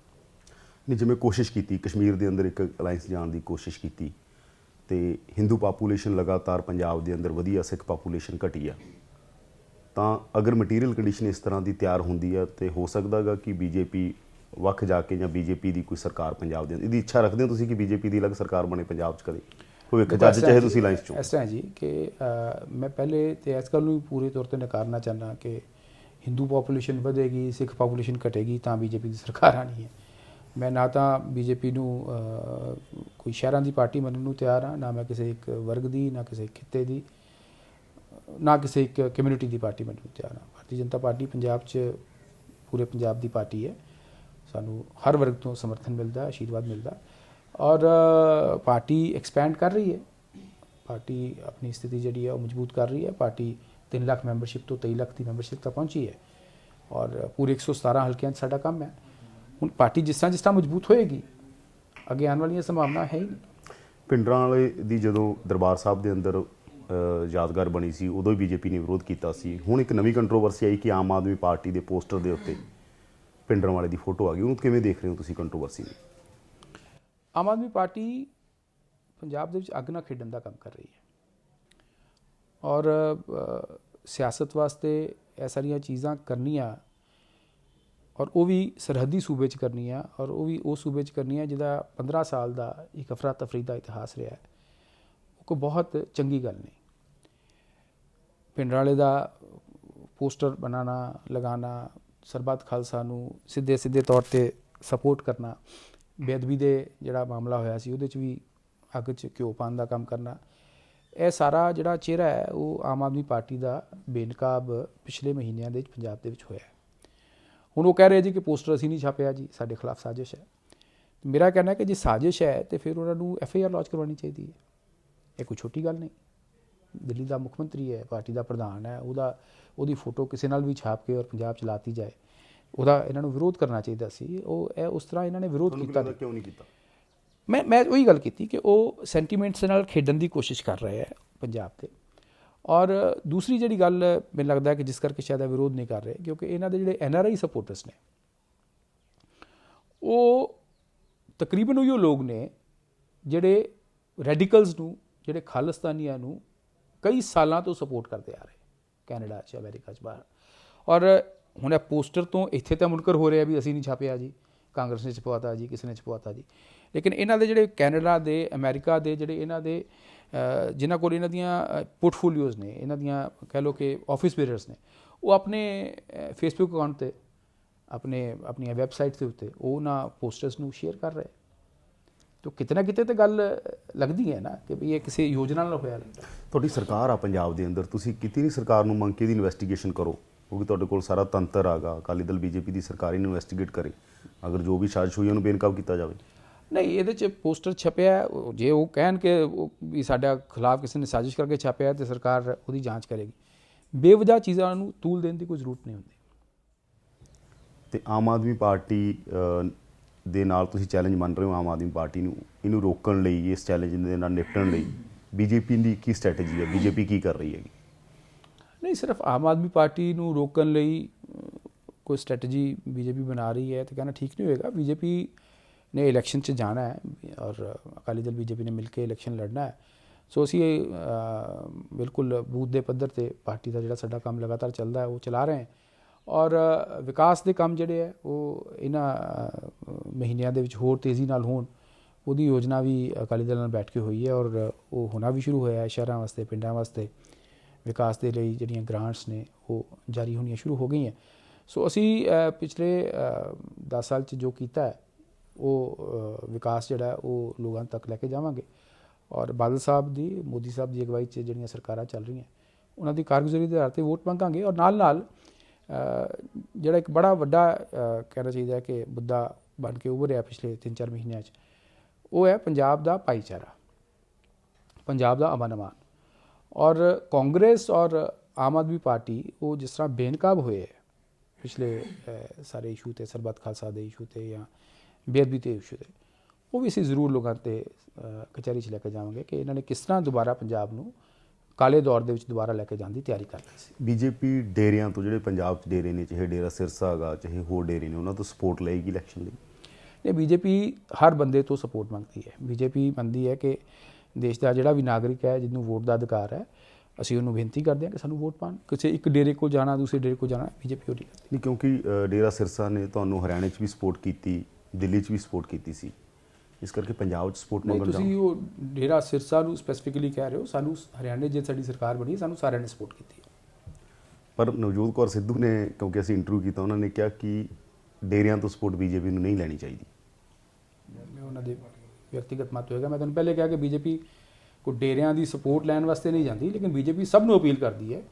ਨਹੀਂ ਜਿਵੇਂ ਕੋਸ਼ਿਸ਼ ਕੀਤੀ ਕਸ਼ਮੀਰ ਦੇ ਅੰਦਰ ਇੱਕ ਅਲਾਈਅੰਸ ਜਾਣ ਦੀ ਕੋਸ਼ਿਸ਼ ਕੀਤੀ ਤੇ ਹਿੰਦੂ ਪਾਪੂਲੇਸ਼ਨ ਲਗਾਤਾਰ ਪੰਜਾਬ ਦੇ ਅੰਦਰ ਵਧੀਆ ਸਿੱਖ ਪਾਪੂਲੇਸ਼ਨ ਘਟੀ ਆ। ਤਾਂ ਅਗਰ ਮਟੀਰੀਅਲ ਕੰਡੀਸ਼ਨ ਇਸ ਤਰ੍ਹਾਂ ਦੀ ਤਿਆਰ ਹੁੰਦੀ ਹੈ ਤੇ ਹੋ ਸਕਦਾਗਾ ਕਿ ਬੀਜੇਪੀ ਵੱਖ ਜਾ ਕੇ ਜਾਂ ਬੀਜੇਪੀ ਦੀ ਕੋਈ ਸਰਕਾਰ ਪੰਜਾਬ ਦੇ ਅੰਦਰ ਇਹਦੀ ਇੱਛਾ ਰੱਖਦੇ ਹੋ ਤੁਸੀਂ ਕਿ ਬੀਜੇਪੀ ਦੀ ਅਲੱਗ ਸਰਕਾਰ ਬਣੇ ਪੰਜਾਬ 'ਚ ਕਦੇ? ਕੋਈ ਇੱਕ ਜੱਜ ਚਾਹੇ ਤੁਸੀਂ ਲਾਈਨਸ ਚੋਂ।
ਇਸ ਤਰ੍ਹਾਂ ਜੀ ਕਿ ਮੈਂ ਪਹਿਲੇ ਤੇ ਇਸ ਗੱਲ ਨੂੰ ਵੀ ਪੂਰੇ ਤੌਰ ਤੇ ਨਕਾਰਨਾ ਚਾਹੁੰਦਾ ਕਿ ਹਿੰਦੂ ਪੋਪੂਲੇਸ਼ਨ ਵਧੇਗੀ ਸਿੱਖ ਪੋਪੂਲੇਸ਼ਨ ਘਟੇਗੀ ਤਾਂ ਬੀਜੇਪੀ ਦੀ ਸਰਕਾਰ ਆਣੀ ਹੈ। ਮੈਂ ਨਾ ਤਾਂ ਬੀਜੇਪੀ ਨੂੰ ਕੋਈ ਸ਼ਹਿਰਾਂ ਦੀ ਪਾਰਟੀ ਮੰਨਣ ਨੂੰ ਤਿਆਰ ਹਾਂ ਨਾ ਮੈਂ ਕਿਸੇ ਇੱਕ ਵਰਗ ਦੀ, ਨਾ ਕਿਸੇ ਖਿੱਤੇ ਦੀ, ਨਾ ਕਿਸੇ ਇੱਕ ਕਮਿਊਨਿਟੀ ਦੀ ਪਾਰਟੀ ਮੰਨਣ ਨੂੰ ਤਿਆਰ ਹਾਂ ਭਾਰਤੀ ਜਨਤਾ ਪਾਰਟੀ ਪੰਜਾਬ 'ਚ ਪੂਰੇ ਪੰਜਾਬ ਦੀ ਪਾਰਟੀ ਹੈ। ਸਾਨੂੰ ਹਰ ਵਰਗ ਤੋਂ ਸਮਰਥਨ ਮਿਲਦਾ ਆਸ਼ੀਰਵਾਦ ਮਿਲਦਾ। ਔਰ ਪਾਰਟੀ ਐਕਸਪੈਂਡ ਕਰ ਰਹੀ ਹੈ। ਪਾਰਟੀ ਆਪਣੀ ਸਥਿਤੀ ਜਿਹੜੀ ਹੈ ਉਹ ਮਜ਼ਬੂਤ ਕਰ ਰਹੀ ਹੈ। ਪਾਰਟੀ 3 ਲੱਖ ਮੈਂਬਰਸ਼ਿਪ ਤੋਂ 23 ਲੱਖ ਦੀ ਮੈਂਬਰਸ਼ਿਪ ਤੱਕ ਪਹੁੰਚੀ ਹੈ। ਔਰ ਪੂਰੇ 117 ਹਲਕਿਆਂ 'ਚ ਸਾਡਾ ਕੰਮ ਹੈ। ਹੁਣ ਪਾਰਟੀ ਜਿਸ ਤਰ੍ਹਾਂ ਜਿਸ ਤਰ੍ਹਾਂ ਮਜ਼ਬੂਤ ਹੋਏਗੀ ਅੱਗੇ ਆਉਣ ਵਾਲੀਆਂ ਸੰਭਾਵਨਾ ਹੈ ਹੀ ਨਹੀਂ।
ਪਿੰਡਰਾਂ ਵਾਲੇ ਦੀ ਜਦੋਂ ਦਰਬਾਰ ਸਾਹਿਬ ਦੇ ਅੰਦਰ ਯਾਦਗਾਰ ਬਣੀ ਸੀ ਉਦੋਂ ਹੀ ਬੀਜੇਪੀ ਨੇ ਵਿਰੋਧ ਕੀਤਾ ਸੀ। ਹੁਣ ਇੱਕ ਨਵੀਂ ਕੰਟਰੋਵਰਸੀ ਆਈ ਕਿ ਆਮ ਆਦਮੀ ਪਾਰਟੀ ਦੇ ਪੋਸਟਰ ਦੇ ਉੱਤੇ ਪਿੰਡਰਾਂ ਵਾਲੇ ਦੀ ਫੋਟੋ ਆ ਗਈ। ਉਹਨੂੰ ਕਿਵੇਂ ਦੇਖ ਰਹੇ ਹੋ ਤੁਸੀਂ ਕੰਟਰੋਵਰਸੀ ਨੂੰ?
ਆਮ ਆਦਮੀ ਪਾਰਟੀ ਪੰਜਾਬ ਦੇ ਵਿੱਚ ਅੱਗ ਨਾਲ ਖੇਡਣ ਦਾ ਕੰਮ ਕਰ ਰਹੀ ਹੈ। ਔਰ ਸਿਆਸਤ ਵਾਸਤੇ ਇਹ ਸਾਰੀਆਂ ਚੀਜ਼ਾਂ ਕਰਨੀਆਂ ਔਰ ਉਹ ਵੀ ਸਰਹੱਦੀ ਸੂਬੇ 'ਚ ਕਰਨੀ ਆ, ਔਰ ਉਹ ਵੀ ਉਹ ਸੂਬੇ 'ਚ ਕਰਨੀ ਆ ਜਿਹਦਾ 15 ਸਾਲ ਦਾ ਇੱਕ ਅਫਰਾ ਤਫਰੀ ਦਾ ਇਤਿਹਾਸ ਰਿਹਾ ਹੈ। ਉਹ ਕੋਈ ਬਹੁਤ ਚੰਗੀ ਗੱਲ ਨਹੀਂ ਪਿੰਡ ਵਾਲੇ ਦਾ ਪੋਸਟਰ ਬਣਾਉਣਾ, ਲਗਾਉਣਾ, ਸਰਬੱਤ ਖਾਲਸਾ ਨੂੰ ਸਿੱਧੇ ਸਿੱਧੇ ਤੌਰ ਤੇ ਸਪੋਰਟ ਕਰਨਾ, ਬੇਅਦਬੀ ਦੇ ਜਿਹੜਾ ਮਾਮਲਾ ਹੋਇਆ ਸੀ, ਉਹਦੇ 'ਚ ਵੀ ਅੱਗ 'ਚ ਘਿਓ ਪਾਉਣ ਦਾ ਕੰਮ ਕਰਨਾ, ਇਹ ਸਾਰਾ ਜਿਹੜਾ ਚਿਹਰਾ ਹੈ, ਉਹ ਆਮ ਆਦਮੀ ਪਾਰਟੀ ਦਾ ਬੇਨਕਾਬ ਪਿਛਲੇ ਮਹੀਨਿਆਂ ਦੇ ਵਿੱਚ ਪੰਜਾਬ ਦੇ ਵਿੱਚ ਹੋਇਆ ਹੈ। ਹੁਣ ਉਹ ਕਹਿ ਰਹੇ ਜੀ ਕਿ ਪੋਸਟਰ ਅਸੀਂ ਨਹੀਂ ਛਾਪਿਆ ਜੀ ਸਾਡੇ ਖਿਲਾਫ ਸਾਜ਼ਿਸ਼ ਹੈ। ਮੇਰਾ ਕਹਿਣਾ ਹੈ ਕਿ ਜੇ ਸਾਜ਼ਿਸ਼ ਹੈ ਤੇ ਫਿਰ ਉਹਨਾਂ ਨੂੰ ਐਫ ਆਈ ਆਰ ਲਾਂਚ ਕਰਵਾਉਣੀ ਚਾਹੀਦੀ ਹੈ। ਇਹ ਕੋਈ ਛੋਟੀ ਗੱਲ ਨਹੀਂ। ਦਿੱਲੀ ਦਾ ਮੁੱਖ ਮੰਤਰੀ ਹੈ ਪਾਰਟੀ ਦਾ ਪ੍ਰਧਾਨ ਹੈ ਉਹਦਾ ਉਹਦੀ ਫੋਟੋ ਕਿਸੇ ਨਾਲ ਵੀ ਛਾਪ ਕੇ ਔਰ ਪੰਜਾਬ ਚ ਲਾਤੀ ਜਾਏ ਉਹਦਾ ਇਹਨਾਂ ਨੂੰ ਵਿਰੋਧ ਕਰਨਾ ਚਾਹੀਦਾ ਸੀ। ਉਹ ਇਹ ਉਸ ਤਰ੍ਹਾਂ ਇਹਨਾਂ ਨੇ ਵਿਰੋਧ ਕੀਤਾ
ਕਿਉਂ ਨਹੀਂ ਕੀਤਾ?
ਮੈਂ ਮੈਂ ਉਹੀ ਗੱਲ ਕੀਤੀ ਕਿ ਉਹ ਸੈਂਟੀਮੈਂਟਸ ਨਾਲ ਖੇਡਣ ਦੀ ਕੋਸ਼ਿਸ਼ ਕਰ ਰਹੇ ਹੈ ਪੰਜਾਬ ਤੇ। ਔਰ ਦੂਸਰੀ ਜਿਹੜੀ ਗੱਲ ਮੈਨੂੰ ਲੱਗਦਾ ਕਿ ਜਿਸ ਕਰਕੇ ਸ਼ਾਇਦ ਇਹ ਵਿਰੋਧ ਨਹੀਂ ਕਰ ਰਹੇ, ਕਿਉਂਕਿ ਇਹਨਾਂ ਦੇ ਜਿਹੜੇ ਐਨ ਆਰ ਆਈ ਸਪੋਰਟਰਸ ਨੇ, ਉਹ ਤਕਰੀਬਨ ਉਹੀ ਲੋਕ ਨੇ ਜਿਹੜੇ ਰੈਡੀਕਲਸ ਨੂੰ, ਜਿਹੜੇ ਖਾਲਿਸਤਾਨੀਆਂ ਨੂੰ ਕਈ ਸਾਲਾਂ ਤੋਂ ਸਪੋਰਟ ਕਰਦੇ ਆ ਰਹੇ, ਕੈਨੇਡਾ 'ਚ, ਅਮਰੀਕਾ 'ਚ, ਬਾਹਰ। ਔਰ ਹੁਣ ਇਹ ਪੋਸਟਰ ਤੋਂ ਇੱਥੇ ਤਾਂ ਮੁਨਕਰ ਹੋ ਰਿਹਾ ਵੀ ਅਸੀਂ ਨਹੀਂ ਛਾਪਿਆ ਜੀ, ਕਾਂਗਰਸ ਨੇ ਛਪਵਾਤਾ ਜੀ, ਕਿਸੇ ਨੇ ਛਪਵਾਤਾ ਜੀ। ਲੇਕਿਨ ਇਹਨਾਂ ਦੇ ਜਿਹੜੇ ਕੈਨੇਡਾ ਦੇ, ਅਮਰੀਕਾ ਦੇ, ਜਿਹੜੇ ਇਹਨਾਂ ਦੇ ਜਿਨ੍ਹਾਂ ਕੋਲ ਇਹਨਾਂ ਦੀਆਂ ਪੋਰਟਫੋਲੀਓਜ਼ ਨੇ, ਇਹਨਾਂ ਦੀਆਂ ਕਹਿ ਲਓ ਕਿ ਆਫਿਸ ਬੇਅਰਸ ਨੇ, ਉਹ ਆਪਣੇ ਫੇਸਬੁੱਕ ਅਕਾਊਂਟ ਤੇ, ਆਪਣੇ, ਆਪਣੀਆਂ ਵੈਬਸਾਈਟ ਦੇ ਉੱਤੇ, ਉਹ ਨਾ ਪੋਸਟਰਸ ਨੂੰ ਸ਼ੇਅਰ ਕਰ ਰਹੇ। ਤੋ ਕਿਤੇ ਨਾ ਕਿਤੇ ਤੇ ਗੱਲ ਲੱਗਦੀ ਹੈ ਨਾ ਕਿ ਵੀ ਇਹ ਕਿਸੇ ਯੋਜਨਾ ਨਾਲ ਹੋਇਆ ਲੱਗਦਾ।
ਤੁਹਾਡੀ ਸਰਕਾਰ ਆ ਪੰਜਾਬ ਦੇ ਅੰਦਰ, ਤੁਸੀਂ ਕਿਤੇ ਨਹੀਂ ਸਰਕਾਰ ਨੂੰ ਮੰਗ ਕੇ ਦੀ ਇਨਵੈਸਟੀਗੇਸ਼ਨ ਕਰੋ, ਕਿਉਂਕਿ ਤੁਹਾਡੇ ਕੋਲ ਸਾਰਾ ਤੰਤਰ ਆਗਾ, ਅਕਾਲੀ ਦਲ, ਬੀਜੇਪੀ ਦੀ ਸਰਕਾਰ ਇਹਨੂੰ ਇਨਵੈਸਟੀਗੇਟ ਕਰੇ, ਅਗਰ ਜੋ ਵੀ ਸਾਜ਼ਿਸ਼ ਹੋਈ ਉਹਨੂੰ ਬੇਨਕਾਬ ਕੀਤਾ ਜਾਵੇ।
ਨਹੀਂ ਇਹਦੇ ਚ ਪੋਸਟਰ ਛਪਿਆ ਜੇ ਉਹ ਕਹਿਣ ਕਿ ਵੀ ਸਾਡਾ ਖਿਲਾਫ ਕਿਸੇ ਨੇ ਸਾਜ਼ਿਸ਼ ਕਰਕੇ ਛਾਪਿਆ ਤੇ ਸਰਕਾਰ ਉਹਦੀ ਜਾਂਚ ਕਰੇਗੀ। ਬੇਵਜ੍ਹਾ ਚੀਜ਼ਾਂ ਨੂੰ ਤੂਲ ਦੇਣ ਦੀ ਕੋਈ ਜ਼ਰੂਰਤ ਨਹੀਂ ਹੁੰਦੀ।
ਤੇ ਆਮ ਆਦਮੀ ਪਾਰਟੀ ਦੇ ਨਾਲ ਤੁਸੀਂ ਚੈਲੰਜ ਮੰਨ ਰਹੇ ਹੋ ਆਮ ਆਦਮੀ ਪਾਰਟੀ ਨੂੰ ਇਹਨੂੰ ਰੋਕਣ ਲਈ ਇਸ ਚੈਲੰਜ ਦੇ ਨਾਲ ਨਿਪਟਣ ਲਈ ਬੀਜੇਪੀ ਦੀ ਕੀ ਸਟ੍ਰੈਟਜੀ ਹੈ? ਬੀਜੇਪੀ ਕੀ ਕਰ ਰਹੀ ਹੈਗੀ?
ਨਹੀਂ ਸਿਰਫ ਆਮ ਆਦਮੀ ਪਾਰਟੀ ਨੂੰ ਰੋਕਣ ਲਈ ਕੋਈ ਸਟ੍ਰੈਟਜੀ ਬੀਜੇਪੀ ਬਣਾ ਰਹੀ ਹੈ ਤੇ ਕਹਿਣਾ ਠੀਕ ਨਹੀਂ ਹੋਏਗਾ। ਬੀਜੇਪੀ ਨੇ ਇਲੈਕਸ਼ਨ 'ਚ ਜਾਣਾ ਹੈ ਔਰ ਅਕਾਲੀ ਦਲ ਬੀਜੇਪੀ ਨੇ ਮਿਲ ਕੇ ਇਲੈਕਸ਼ਨ ਲੜਨਾ ਹੈ ਸੋ ਅਸੀਂ ਅਹ, ਬਿਲਕੁਲ ਬੂਥ ਦੇ ਪੱਧਰ ਤੇ ਪਾਰਟੀ ਦਾ ਜਿਹੜਾ ਸਾਡਾ ਕੰਮ ਲਗਾਤਾਰ ਚੱਲਦਾ ਹੈ ਉਹ ਚਲਾ ਰਹੇ ਹਾਂ ਔਰ ਅਹ, ਵਿਕਾਸ ਦੇ ਕੰਮ ਜਿਹੜੇ ਹੈ ਉਹ ਇਹਨਾਂ ਅਹ, ਮਹੀਨਿਆਂ ਦੇ ਵਿੱਚ ਹੋਰ ਤੇਜ਼ੀ ਨਾਲ ਹੋਣ ਉਹਦੀ ਯੋਜਨਾ ਵੀ ਅਕਾਲੀ ਦਲ ਨਾਲ ਬੈਠ ਕੇ ਹੋਈ ਹੈ ਔਰ ਉਹ ਹੋਣਾ ਵੀ ਸ਼ੁਰੂ ਹੋਇਆ ਹੈ ਸ਼ਹਿਰਾਂ ਵਾਸਤੇ ਪਿੰਡਾਂ ਵਾਸਤੇ ਵਿਕਾਸ ਦੇ ਲਈ ਜਿਹੜੀਆਂ ਗ੍ਰਾਂਟਸ ਨੇ ਉਹ ਜਾਰੀ ਹੋਣੀਆਂ ਸ਼ੁਰੂ ਹੋ ਗਈਆਂ ਸੋ ਅਸੀਂ ਅ, ਪਿਛਲੇ 10 ਸਾਲ ਚ ਜੋ ਕੀਤਾ ਹੈ ਉਹ ਵਿਕਾਸ ਜਿਹੜਾ ਉਹ ਲੋਕਾਂ ਤੱਕ ਲੈ ਕੇ ਜਾਵਾਂਗੇ। ਔਰ ਬਾਦਲ ਸਾਹਿਬ ਦੀ, ਮੋਦੀ ਸਾਹਿਬ ਦੀ ਅਗਵਾਈ 'ਚ ਜਿਹੜੀਆਂ ਸਰਕਾਰਾਂ ਚੱਲ ਰਹੀਆਂ, ਉਹਨਾਂ ਦੀ ਕਾਰਗੁਜ਼ਾਰੀ ਦੇ ਆਧਾਰ ਤੇ ਵੋਟ ਮੰਗਾਂਗੇ। ਔਰ ਨਾਲ ਨਾਲ ਜਿਹੜਾ ਇੱਕ ਬੜਾ ਵੱਡਾ ਕਹਿਣਾ ਚਾਹੀਦਾ ਹੈ ਕਿ ਮੁੱਦਾ ਬਣ ਕੇ ਉਭਰਿਆ ਪਿਛਲੇ 3-4 ਮਹੀਨਿਆਂ 'ਚ, ਉਹ ਹੈ ਪੰਜਾਬ ਦਾ ਭਾਈਚਾਰਾ, ਪੰਜਾਬ ਦਾ ਅਮਨ ਅਮਾਨ। ਔਰ ਕਾਂਗਰਸ ਔਰ ਆਮ ਆਦਮੀ ਪਾਰਟੀ, ਉਹ ਜਿਸ ਤਰ੍ਹਾਂ ਬੇਨਕਾਬ ਹੋਏ ਹੈ, ਪਿਛਲੇ ਸਾਰੇ ਇਸ਼ੂ ਤੇ ਸਰਬੱਤ ਖਾਲਸਾ ਦੇ ਇਸ਼ੂ ਤੇ ਜਾਂ ਬੇਅਦਬੀ ਤੇ ਇਸ਼ੂ ਤੇ ਉਹ ਵੀ ਅਸੀਂ ਜ਼ਰੂਰ ਲੋਕਾਂ ਤੇ ਕਚਹਿਰੀ 'ਚ ਲੈ ਕੇ ਜਾਵਾਂਗੇ ਕਿ ਇਹਨਾਂ ਨੇ ਕਿਸ ਤਰ੍ਹਾਂ ਦੁਬਾਰਾ ਪੰਜਾਬ ਨੂੰ ਕਾਲੇ ਦੌਰ ਦੇ ਵਿੱਚ ਦੁਬਾਰਾ ਲੈ ਕੇ ਜਾਣ ਦੀ ਤਿਆਰੀ ਕਰ ਰਹੀ ਸੀ।
ਬੀਜੇਪੀ ਡੇਰਿਆਂ ਤੋਂ ਜਿਹੜੇ ਪੰਜਾਬ 'ਚ ਡੇਰੇ ਨੇ ਚਾਹੇ ਡੇਰਾ ਸਿਰਸਾ ਹੈਗਾ ਚਾਹੇ ਹੋਰ ਡੇਰੇ ਨੇ ਉਹਨਾਂ ਤੋਂ ਸਪੋਰਟ ਲਏਗੀ ਇਲੈਕਸ਼ਨ ਲਈ?
ਨੇ ਬੀਜੇਪੀ ਹਰ ਬੰਦੇ ਤੋਂ ਸਪੋਰਟ ਮੰਗਦੀ ਹੈ। ਬੀਜੇਪੀ ਮੰਨਦੀ ਹੈ ਕਿ ਦੇਸ਼ ਦਾ ਜਿਹੜਾ ਵੀ ਨਾਗਰਿਕ ਹੈ ਜਿਹਨੂੰ ਵੋਟ ਦਾ ਅਧਿਕਾਰ ਹੈ ਅਸੀਂ ਉਹਨੂੰ ਬੇਨਤੀ ਕਰਦੇ ਹਾਂ ਕਿ ਸਾਨੂੰ ਵੋਟ ਪਾਣ ਕਿਸੇ ਇੱਕ ਡੇਰੇ ਕੋਲ ਜਾਣਾ ਦੂਸਰੇ ਡੇਰੇ ਕੋਲ ਜਾਣਾ ਬੀਜੇਪੀ ਹੋਰੀ ਕਰਦੀ
ਨਹੀਂ ਕਿਉਂਕਿ ਡੇਰਾ ਸਿਰਸਾ ਨੇ ਤੁਹਾਨੂੰ ਹਰਿਆਣੇ 'ਚ ਵੀ ਸਪੋਰਟ ਕੀਤੀ ਦਿੱਲੀ 'ਚ ਵੀ ਸਪੋਰਟ ਕੀਤੀ ਸੀ। ਇਸ ਕਰਕੇ ਪੰਜਾਬ 'ਚ ਸਪੋਰਟ
ਨਹੀਂ
ਮੰਗਣ
ਤੁਸੀਂ ਉਹ ਡੇਰਾ ਸਿਰਸਾ ਨੂੰ ਸਪੈਸੀਫਿਕਲੀ ਕਹਿ ਰਹੇ ਹੋ। ਸਾਨੂੰ ਹਰਿਆਣੇ ਜੇ ਸਾਡੀ ਸਰਕਾਰ ਬਣੀ ਸਾਨੂੰ ਸਾਰਿਆਂ ਨੇ ਸਪੋਰਟ ਕੀਤੀ
ਪਰ ਨਵਜੋਤ ਕੌਰ ਸਿੱਧੂ ਨੇ ਕਿਉਂਕਿ ਅਸੀਂ ਇੰਟਰਵਿਊ ਕੀਤਾ ਉਹਨਾਂ ਨੇ ਕਿਹਾ ਕਿ ਡੇਰਿਆਂ ਤੋਂ ਸਪੋਰਟ ਬੀਜੇਪੀ ਨੂੰ ਨਹੀਂ ਲੈਣੀ ਚਾਹੀਦੀ।
ਮੈਂ ਉਹਨਾਂ ਦੇ ਵਿਅਕਤੀਗਤ ਮਤ ਹੋਏਗਾ। ਮੈਂ ਤੁਹਾਨੂੰ ਪਹਿਲੇ ਕਿਹਾ ਕਿ ਬੀਜੇਪੀ ਕੋ ਡੇਰਿਆਂ ਦੀ ਸਪੋਰਟ ਲੈਣ ਵਾਸਤੇ ਨਹੀਂ ਜਾਂਦੀ ਲੇਕਿਨ ਬੀਜੇਪੀ ਸਭ ਨੂੰ ਅਪੀਲ ਕਰਦੀ ਹੈ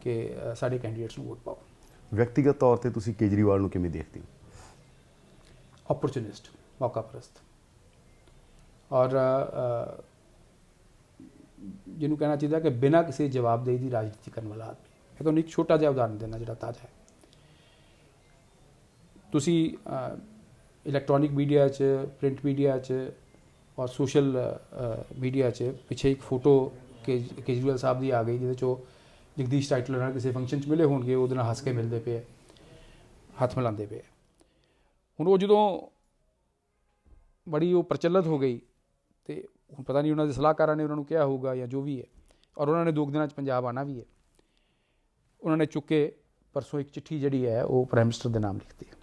ਕਿ ਸਾਡੇ ਕੈਂਡੀਡੇਟਸ ਨੂੰ ਵੋਟ ਪਾਓ।
ਵਿਅਕਤੀਗਤ ਤੌਰ ਤੇ ਤੁਸੀਂ ਕੇਜਰੀਵਾਲ ਨੂੰ ਕਿਵੇਂ ਦੇਖਦੇ ਹੋ?
अपॉर्चुनिस्ट मौका परस्त ਔਰ ਅ, ਜਿਹਨੂੰ ਕਹਿਣਾ ਚਾਹੀਦਾ ਕਿ ਬਿਨਾਂ ਕਿਸੇ ਜਵਾਬਦੇਹੀ ਦੀ ਰਾਜਨੀਤੀ ਕਰਨ ਵਾਲਾ ਆਦਮੀ ਮੈਂ ਤੁਹਾਨੂੰ ਇੱਕ ਛੋਟਾ ਜਿਹਾ ਉਦਾਹਰਨ ਦੇਣਾ ਜਿਹੜਾ ਤਾਜ਼ਾ ਹੈ ਤੁਸੀਂ ਇਲੈਕਟ੍ਰੋਨਿਕ ਮੀਡੀਆ 'ਚ ਪ੍ਰਿੰਟ ਮੀਡੀਆ 'ਚ ਔਰ ਸੋਸ਼ਲ ਮੀਡੀਆ 'ਚ ਪਿੱਛੇ ਇੱਕ ਫੋਟੋ ਕੇਜ- ਕੇਜਰੀਵਾਲ ਸਾਹਿਬ ਦੀ ਆ ਗਈ ਜਿਹਦੇ 'ਚ ਉਹ ਜਗਦੀਸ਼ ਟਾਈਟਲਰ ਨਾਲ ਕਿਸੇ ਫੰਕਸ਼ਨ 'ਚ ਮਿਲੇ ਹੋਣਗੇ ਉਹਦੇ ਨਾਲ ਹੱਸ ਕੇ ਮਿਲਦੇ ਪਏ ਆ, ਹੱਥ ਮਿਲਾਉਂਦੇ ਪਏ ਆ। ਹੁਣ ਉਹ ਜਦੋਂ ਬੜੀ ਉਹ ਪ੍ਰਚਲਿਤ ਹੋ ਗਈ ਤੇ ਹੁਣ ਪਤਾ ਨਹੀਂ ਉਹਨਾਂ ਦੇ ਸਲਾਹਕਾਰਾਂ ਨੇ ਉਹਨਾਂ ਨੂੰ ਕਿਹਾ ਹੋਊਗਾ ਜਾਂ ਜੋ ਵੀ ਹੈ, ਔਰ ਉਹਨਾਂ ਨੇ ਦੋ ਕੁ ਦਿਨਾਂ 'ਚ ਪੰਜਾਬ ਆਣਾ ਵੀ ਹੈ। ਉਹਨਾਂ ਨੇ ਚੁੱਕ ਕੇ ਪਰਸੋਂ ਇੱਕ ਚਿੱਠੀ ਜਿਹੜੀ ਹੈ, ਉਹ ਪ੍ਰਾਈਮ ਮਿਨਿਸਟਰ ਦੇ ਨਾਮ ਲਿਖਤੀ ਹੈ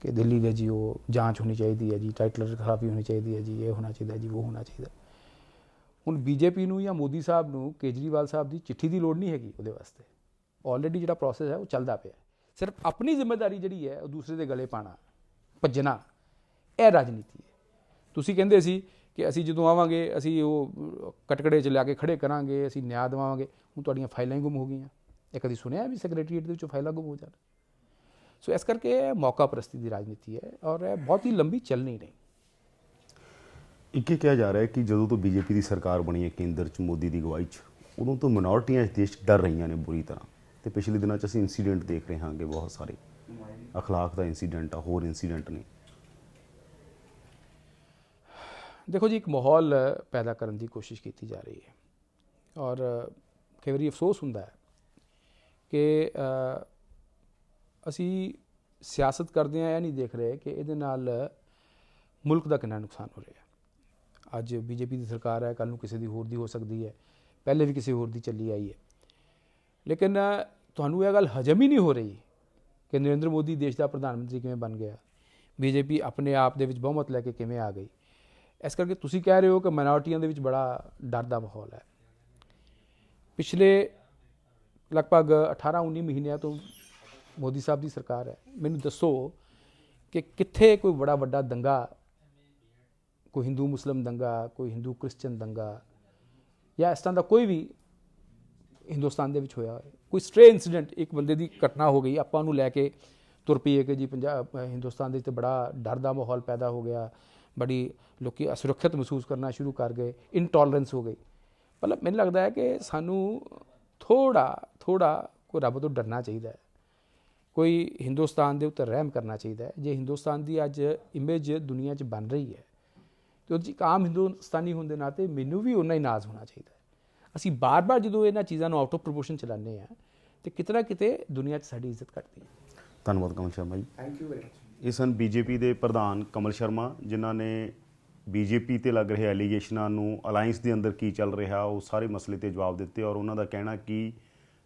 ਕਿ ਦਿੱਲੀ ਦੇ ਜੀ ਉਹ ਜਾਂਚ ਹੋਣੀ ਚਾਹੀਦੀ ਹੈ ਜੀ ਟਾਈਟਲਰ ਖਿਲਾਫੀ ਹੋਣੀ ਚਾਹੀਦੀ ਹੈ ਜੀ, ਇਹ ਹੋਣਾ ਚਾਹੀਦਾ ਜੀ, ਉਹ ਹੋਣਾ ਚਾਹੀਦਾ। ਹੁਣ ਬੀਜੇਪੀ ਨੂੰ ਜਾਂ ਮੋਦੀ ਸਾਹਿਬ ਨੂੰ ਕੇਜਰੀਵਾਲ ਸਾਹਿਬ ਦੀ ਚਿੱਠੀ ਦੀ ਲੋੜ ਨਹੀਂ ਹੈਗੀ ਉਹਦੇ ਵਾਸਤੇ। ਆਲਰੇਡੀ ਜਿਹੜਾ ਪ੍ਰੋਸੈਸ ਹੈ, ਉਹ ਚੱਲਦਾ ਪਿਆ ਸਿਰਫ ਆਪਣੀ ਜ਼ਿੰਮੇਵਾਰੀ ਜਿਹੜੀ ਹੈ, ਉਹ ਦੂਸਰੇ ਦੇ ਗਲੇ ਪਾਣਾ ਭੱਜਣਾ, ਇਹ ਰਾਜਨੀਤੀ ਹੈ। ਤੁਸੀਂ ਕਹਿੰਦੇ ਸੀ ਕਿ ਅਸੀਂ ਜਦੋਂ ਆਵਾਂਗੇ, ਅਸੀਂ ਉਹ ਕਟਕੜੇ 'ਚ ਲਿਆ ਕੇ ਖੜੇ ਕਰਾਂਗੇ, ਅਸੀਂ ਨਿਆਂ ਦਿਵਾਵਾਂਗੇ, ਹੁਣ ਤੁਹਾਡੀਆਂ ਫਾਈਲਾਂ ਹੀ ਗੁੰਮ ਹੋ ਗਈਆਂ। ਇਹ ਕਦੀ ਸੁਣਿਆ ਵੀ ਸੈਕਟਰੀਏਟ ਦੇ ਵਿੱਚੋਂ ਫਾਈਲਾਂ ਗੁੰਮ ਹੋ ਜਾਣ? ਸੋ ਇਸ ਕਰਕੇ ਇਹ ਮੌਕਾ ਪ੍ਰਸਤੀ ਦੀ ਰਾਜਨੀਤੀ ਹੈ ਔਰ ਇਹ ਬਹੁਤ ਹੀ ਲੰਬੀ ਚੱਲਣੀ ਨਹੀਂ।
ਇੱਕ ਇਹ ਕਿਹਾ ਜਾ ਰਿਹਾ ਹੈ ਕਿ ਜਦੋਂ ਤੋਂ ਬੀਜੇਪੀ ਦੀ ਸਰਕਾਰ ਬਣੀ ਹੈ ਕੇਂਦਰ 'ਚ, ਮੋਦੀ ਦੀ ਅਗਵਾਈ 'ਚ, ਉਦੋਂ ਤੋਂ ਮਿਨੋਰਟੀਆਂ ਇਸ ਦੇਸ਼ 'ਚ ਡਰ ਰਹੀਆਂ ਨੇ ਬੁਰੀ ਤਰ੍ਹਾਂ। ਤੇ ਪਿਛਲੇ ਦਿਨਾਂ 'ਚ ਅਸੀਂ ਇਨਸੀਡੈਂਟ ਦੇਖ ਰਹੇ ਹਾਂਗੇ ਬਹੁਤ ਸਾਰੇ। ਅਖਲਾਕ ਦਾ ਇਨਸੀਡੈਂਟ ਆ, ਹੋਰ ਇਨਸੀਡੈਂਟ ਨੇ
ਦੇਖੋ ਜੀ, ਇੱਕ ਮਾਹੌਲ ਪੈਦਾ ਕਰਨ ਦੀ ਕੋਸ਼ਿਸ਼ ਕੀਤੀ ਜਾ ਰਹੀ ਹੈ। ਔਰ ਕਈ ਵਾਰੀ ਅਫਸੋਸ ਹੁੰਦਾ ਹੈ ਕਿ ਅਸੀਂ ਸਿਆਸਤ ਕਰਦੇ ਆ ਇਹ ਨਹੀਂ ਦੇਖ ਰਹੇ ਕਿ ਇਹਦੇ ਨਾਲ ਮੁਲਕ ਦਾ ਕਿੰਨਾ ਨੁਕਸਾਨ ਹੋ ਰਿਹਾ ਹੈ। ਅੱਜ ਬੀਜੇਪੀ ਦੀ ਸਰਕਾਰ ਹੈ ਕੱਲ ਨੂੰ ਕਿਸੇ ਦੀ ਹੋਰ ਦੀ ਹੋ ਸਕਦੀ ਹੈ, ਪਹਿਲੇ ਵੀ ਕਿਸੇ ਹੋਰ ਦੀ ਚੱਲੀ ਆਈ ਹੈ। ਲੇਕਿਨ ਤੁਹਾਨੂੰ ਇਹ ਗੱਲ ਹਜਮ ਹੀ ਨਹੀਂ ਹੋ ਰਹੀ ਕਿ ਨਰਿੰਦਰ ਮੋਦੀ ਦੇਸ਼ ਦਾ ਪ੍ਰਧਾਨ ਮੰਤਰੀ ਕਿਵੇਂ ਬਣ ਗਿਆ? ਬੀਜੇਪੀ ਆਪਣੇ ਆਪ ਦੇ ਵਿੱਚ ਬਹੁਮਤ ਲੈ ਕੇ ਕਿਵੇਂ ਆ ਗਈ? ਇਸ ਕਰਕੇ ਤੁਸੀਂ ਕਹਿ ਰਹੇ ਹੋ ਕਿ ਮਾਈਨੋਰਟੀਆਂ ਦੇ ਵਿੱਚ ਬੜਾ ਡਰ ਦਾ ਮਾਹੌਲ ਹੈ। ਪਿਛਲੇ ਲਗਭਗ 18-19 ਮਹੀਨਿਆਂ ਤੋਂ ਮੋਦੀ ਸਾਹਿਬ ਦੀ ਸਰਕਾਰ ਹੈ। ਮੈਨੂੰ ਦੱਸੋ ਕਿ ਕਿੱਥੇ ਕੋਈ ਬੜਾ ਵੱਡਾ ਦੰਗਾ, ਕੋਈ ਹਿੰਦੂ ਮੁਸਲਮ ਦੰਗਾ, ਕੋਈ ਹਿੰਦੂ ਕ੍ਰਿਸਚੀਅਨ ਦੰਗਾ ਜਾਂ ਇਸ ਤਰ੍ਹਾਂ ਦਾ ਕੋਈ ਵੀ ਹਿੰਦੁਸਤਾਨ ਦੇ ਵਿੱਚ ਹੋਇਆ ਕੋਈ ਸਟ੍ਰੇ ਇਨਸੀਡੈਂਟ ਇੱਕ ਬੰਦੇ ਦੀ ਘਟਨਾ ਹੋ ਗਈ, ਆਪਾਂ ਉਹਨੂੰ ਲੈ ਕੇ ਤੁਰ ਪਈਏ ਕਿ ਜੀ ਪੰਜਾਬ ਹਿੰਦੁਸਤਾਨ ਦੇ ਵਿੱਚ ਬੜਾ ਡਰ ਦਾ ਮਾਹੌਲ ਪੈਦਾ ਹੋ ਗਿਆ, ਬੜੀ ਲੋਕੀ ਅਸੁਰੱਖਿਅਤ ਮਹਿਸੂਸ ਕਰਨਾ ਸ਼ੁਰੂ ਕਰ ਗਏ ਇਨਟੋਲਰੈਂਸ ਹੋ ਗਈ। ਮਤਲਬ ਮੈਨੂੰ ਲੱਗਦਾ ਹੈ ਕਿ ਸਾਨੂੰ ਥੋੜਾ ਥੋੜਾ ਕੋਈ ਰੱਬ ਤੋਂ ਡਰਨਾ ਚਾਹੀਦਾ ਹੈ। ਕੋਈ ਹਿੰਦੁਸਤਾਨ ਦੇ ਉੱਤੇ ਰਹਿਮ ਕਰਨਾ ਚਾਹੀਦਾ ਹੈ। ਜੇ ਹਿੰਦੁਸਤਾਨ ਦੀ ਅੱਜ ਇਮੇਜ ਦੁਨੀਆ 'ਚ ਬਣ ਰਹੀ ਹੈ, ਤੇ ਉਹ 'ਚ ਆਮ ਹਿੰਦੁਸਤਾਨੀ ਹੋਣ ਦੇ ਨਾਤੇ ਮੈਨੂੰ ਵੀ ਉਨਾ ਹੀ ਨਾਜ਼ ਹੋਣਾ ਚਾਹੀਦਾ ਅਸੀਂ ਬਾਰ-ਬਾਰ ਜਦੋਂ ਇਹਨਾਂ ਚੀਜ਼ਾਂ ਨੂੰ ਆਊਟ ਆਫ ਪ੍ਰੋਪੋਰਸ਼ਨ ਚਲਾਉਂਦੇ ਆ ਤੇ ਕਿਤੇ ਨਾ ਕਿਤੇ ਦੁਨੀਆ 'ਚ ਸਾਡੀ ਇੱਜ਼ਤ ਘਟਦੀ ਹੈ।
ਧੰਨਵਾਦ Kamal Sharma ji.
Thank you very much
ਇਹ ਸਨ ਬੀਜੇਪੀ ਦੇ ਪ੍ਰਧਾਨ ਕਮਲ ਸ਼ਰਮਾ ਜਿਨ੍ਹਾਂ ਨੇ ਬੀਜੇਪੀ ਤੇ ਲੱਗ ਰਹੇ ਐਲੀਗੇਸ਼ਨਾਂ ਨੂੰ ਅਲਾਈਅੰਸ ਦੇ ਅੰਦਰ ਕੀ ਚੱਲ ਰਿਹਾ ਉਹ ਸਾਰੇ ਮਸਲੇ ਤੇ ਜਵਾਬ ਦਿੱਤੇ ਔਰ ਉਹਨਾਂ ਦਾ ਕਹਿਣਾ ਕਿ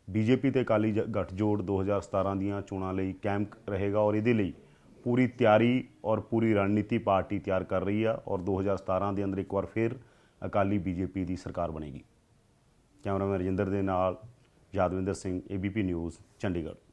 ਬੀਜੇਪੀ ਤੇ ਅਕਾਲੀ ਜ- ਗੱਠਜੋੜ 2017 ਦੀਆਂ ਚੋਣਾਂ ਲਈ ਕਾਇਮ ਰਹੇਗਾ ਔਰ ਇਹਦੇ ਲਈ ਪੂਰੀ ਤਿਆਰੀ ਔਰ ਪੂਰੀ ਰਣਨੀਤੀ ਪਾਰਟੀ ਤਿਆਰ ਕਰ ਰਹੀ ਆ ਔਰ 2017 ਦੇ ਅੰਦਰ ਇੱਕ ਵਾਰ ਫਿਰ ਅਕਾਲੀ ਬੀਜੇਪੀ ਦੀ ਸਰਕਾਰ ਬਣੇਗੀ। ਕੈਮਰਾਮੈਨ ਰਜਿੰਦਰ ਦੇ ਨਾਲ ਯਾਦਵਿੰਦਰ ਸਿੰਘ ਏਬੀਪੀ ਨਿਊਜ਼ ਚੰਡੀਗੜ੍ਹ।